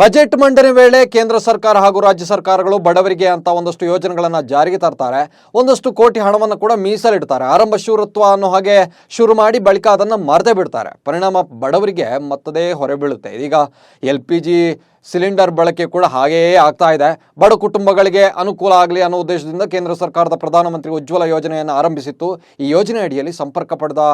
Budget ಮಂಡನೆ ವೇಳೆ ಕೇಂದ್ರ ಸರ್ಕಾರ ಹಾಗೂ ರಾಜ್ಯ ಸರ್ಕಾರಗಳು ಬಡವರಿಗೆ ಅಂತ ಒಂದಷ್ಟು ಯೋಜನೆಗಳನ್ನು ಜಾರಿಗೆ ತರ್ತಾರೆ. ಒಂದಷ್ಟು ಕೋಟಿ ಹಣವನ್ನು ಕೂಡ ಮೀಸಲಿಡ್ತಾರೆ. ಆರಂಭ ಶೂರತ್ವ ಅನ್ನೋ ಹಾಗೆ ಶುರು ಮಾಡಿ ಬಳಿಕ ಅದನ್ನು ಮರೆತೇ ಬಿಡ್ತಾರೆ. ಪರಿಣಾಮ ಬಡವರಿಗೆ ಮತ್ತದೇ ಹೊರೆ ಬೀಳುತ್ತೆ ಇದೀಗ ಎಲ್ ಪಿ ಜಿ ಸಿಲಿಂಡರ್ ಬಳಕೆ ಕೂಡ ಹಾಗೆಯೇ ಆಗ್ತಾ ಇದೆ. ಬಡ ಕುಟುಂಬಗಳಿಗೆ ಅನುಕೂಲ ಆಗಲಿ ಅನ್ನೋ ಉದ್ದೇಶದಿಂದ ಕೇಂದ್ರ ಸರ್ಕಾರದ ಪ್ರಧಾನಮಂತ್ರಿ ಉಜ್ವಲ ಯೋಜನೆಯನ್ನು ಆರಂಭಿಸಿತ್ತು. ಈ ಯೋಜನೆ ಅಡಿಯಲ್ಲಿ ಸಂಪರ್ಕ ಪಡೆದ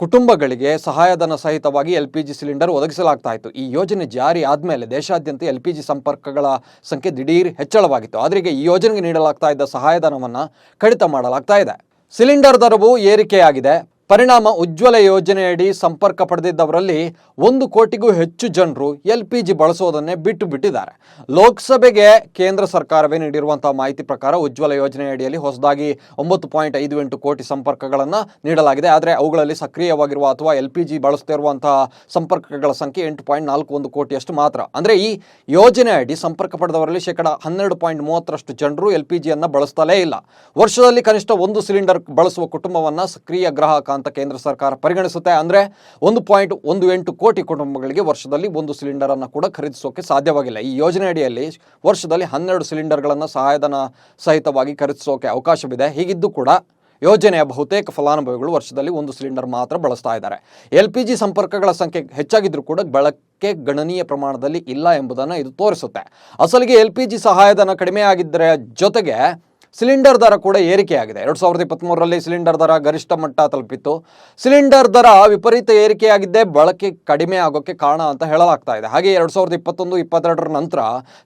ಕುಟುಂಬಗಳಿಗೆ ಸಹಾಯಧನ ಸಹಿತವಾಗಿ ಎಲ್ ಪಿ ಜಿ ಸಿಲಿಂಡರ್ ಒದಗಿಸಲಾಗ್ತಾ ಇತ್ತು ಈ ಯೋಜನೆ ಜಾರಿ ಆದಮೇಲೆ ದೇಶಾದ್ಯಂತ ಎಲ್ ಪಿ ಜಿ ಸಂಪರ್ಕಗಳ ಸಂಖ್ಯೆ ದಿಢೀರ್ ಹೆಚ್ಚಳವಾಗಿತ್ತು. ಆದರೆ ಈಗ ಈ ಯೋಜನೆಗೆ ನೀಡಲಾಗ್ತಾ ಇದ್ದ ಸಹಾಯಧನವನ್ನು ಕಡಿತ ಮಾಡಲಾಗ್ತಾ ಇದೆ. ಸಿಲಿಂಡರ್ ದರವು ಏರಿಕೆಯಾಗಿದೆ. ಪರಿಣಾಮ ಉಜ್ವಲ ಯೋಜನೆಯಡಿ ಸಂಪರ್ಕ ಪಡೆದಿದ್ದವರಲ್ಲಿ ಒಂದು ಕೋಟಿಗೂ ಹೆಚ್ಚು ಜನರು ಎಲ್ ಪಿ ಜಿ ಬಳಸೋದನ್ನೇ ಬಿಟ್ಟು ಬಿಟ್ಟಿದ್ದಾರೆ. ಲೋಕಸಭೆಗೆ ಕೇಂದ್ರ ಸರ್ಕಾರವೇ ನೀಡಿರುವಂತಹ ಮಾಹಿತಿ ಪ್ರಕಾರ ಉಜ್ವಲ ಯೋಜನೆಯಡಿಯಲ್ಲಿ ಹೊಸದಾಗಿ ಒಂಬತ್ತು ಪಾಯಿಂಟ್ ಐದು ಎಂಟು ಕೋಟಿ ಸಂಪರ್ಕಗಳನ್ನು ನೀಡಲಾಗಿದೆ. ಆದರೆ ಅವುಗಳಲ್ಲಿ ಸಕ್ರಿಯವಾಗಿರುವ ಅಥವಾ ಎಲ್ ಪಿ ಜಿ ಬಳಸ್ತಿರುವಂತಹ ಸಂಪರ್ಕಗಳ ಸಂಖ್ಯೆ ಎಂಟು ಪಾಯಿಂಟ್ ನಾಲ್ಕು ಒಂದು ಕೋಟಿಯಷ್ಟು ಮಾತ್ರ. ಅಂದರೆ ಈ ಯೋಜನೆ ಅಡಿ ಸಂಪರ್ಕ ಪಡೆದವರಲ್ಲಿ ಶೇಕಡ ಹನ್ನೆರಡು ಪಾಯಿಂಟ್ ಮೂವತ್ತರಷ್ಟು ಜನರು ಎಲ್ ಪಿ ಜಿಯನ್ನು ಬಳಸ್ತಲೇ ಇಲ್ಲ. ವರ್ಷದಲ್ಲಿ ಕನಿಷ್ಠ ಒಂದು ಸಿಲಿಂಡರ್ ಬಳಸುವ ಕುಟುಂಬವನ್ನು ಸಕ್ರಿಯ ಗ್ರಾಹಕ ಅಂತ ಕೇಂದ್ರ ಸರ್ಕಾರ ಪರಿಗಣಿಸುತ್ತೆ ಅಂದರೆ ಒಂದು ಪಾಯಿಂಟ್ ಒಂದು ಎಂಟು ಕೋಟಿ ಕುಟುಂಬಗಳಿಗೆ ವರ್ಷದಲ್ಲಿ ಒಂದು ಸಿಲಿಂಡರನ್ನು ಕೂಡ ಖರೀದಿಸೋಕೆ ಸಾಧ್ಯವಾಗಿಲ್ಲ. ಈ ಯೋಜನೆ ಅಡಿಯಲ್ಲಿ ವರ್ಷದಲ್ಲಿ ಹನ್ನೆರಡು ಸಿಲಿಂಡರ್ಗಳನ್ನು ಸಹಾಯಧನ ಸಹಿತವಾಗಿ ಖರೀದಿಸೋಕೆ ಅವಕಾಶವಿದೆ. ಹೀಗಿದ್ದು ಕೂಡ ಯೋಜನೆಯ ಬಹುತೇಕ ಫಲಾನುಭವಿಗಳು ವರ್ಷದಲ್ಲಿ ಒಂದು ಸಿಲಿಂಡರ್ ಮಾತ್ರ ಬಳಸ್ತಾ ಇದ್ದಾರೆ. ಎಲ್ ಪಿ ಜಿ ಸಂಪರ್ಕಗಳ ಸಂಖ್ಯೆ ಹೆಚ್ಚಾಗಿದ್ರೂ ಕೂಡ ಬಳಕೆ ಗಣನೀಯ ಪ್ರಮಾಣದಲ್ಲಿ ಇಲ್ಲ ಎಂಬುದನ್ನು ಇದು ತೋರಿಸುತ್ತೆ. ಅಸಲಿಗೆ ಎಲ್ ಪಿ ಜಿ ಸಹಾಯಧನ ಕಡಿಮೆಯಾಗಿದ್ದರ ಜೊತೆಗೆ ಸಿಲಿಂಡರ್ ದರ ಕೂಡ ಏರಿಕೆಯಾಗಿದೆ. ಎರಡು ಸಾವಿರದ ಇಪ್ಪತ್ತ್ಮೂರರಲ್ಲಿ ಸಿಲಿಂಡರ್ ದರ ಗರಿಷ್ಠ ಮಟ್ಟ ತಲುಪಿತ್ತು. ಸಿಲಿಂಡರ್ ದರ ವಿಪರೀತ ಏರಿಕೆಯಾಗಿದ್ದೇ ಬಳಕೆ ಕಡಿಮೆ ಆಗೋಕ್ಕೆ ಕಾರಣ ಅಂತ ಹೇಳಲಾಗ್ತಾ ಇದೆ. ಹಾಗೆ ಎರಡು ಸಾವಿರದ ಇಪ್ಪತ್ತೊಂದು, ಇಪ್ಪತ್ತೆರಡರ ನಂತರ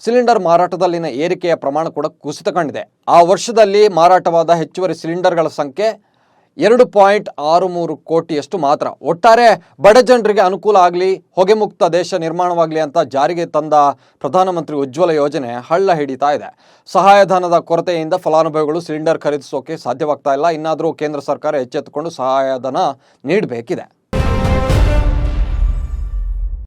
ಸಿಲಿಂಡರ್ ಮಾರಾಟದಲ್ಲಿನ ಏರಿಕೆಯ ಪ್ರಮಾಣ ಕೂಡ ಕುಸಿತ ಕಂಡಿದೆ ಆ ವರ್ಷದಲ್ಲಿ ಮಾರಾಟವಾದ ಹೆಚ್ಚುವರಿ ಸಿಲಿಂಡರ್ಗಳ ಸಂಖ್ಯೆ ಎರಡು ಪಾಯಿಂಟ್ ಆರು ಮೂರು ಕೋಟಿಯಷ್ಟು ಮಾತ್ರ. ಒಟ್ಟಾರೆ ಬಡ ಜನರಿಗೆ ಅನುಕೂಲ ಆಗಲಿ ಹೊಗೆ ಮುಕ್ತ ದೇಶ ನಿರ್ಮಾಣವಾಗಲಿ ಅಂತ ಜಾರಿಗೆ ತಂದ ಪ್ರಧಾನಮಂತ್ರಿ ಉಜ್ವಲ ಯೋಜನೆ ಹಳ್ಳ ಹಿಡಿತಾ ಇದೆ. ಸಹಾಯಧನದ ಕೊರತೆಯಿಂದ ಫಲಾನುಭವಿಗಳು ಸಿಲಿಂಡರ್ ಖರೀದಿಸೋಕೆ ಸಾಧ್ಯವಾಗ್ತಾ ಇಲ್ಲ. ಇನ್ನಾದರೂ ಕೇಂದ್ರ ಸರ್ಕಾರ ಎಚ್ಚೆತ್ತುಕೊಂಡು ಸಹಾಯಧನ ನೀಡಬೇಕಿದೆ.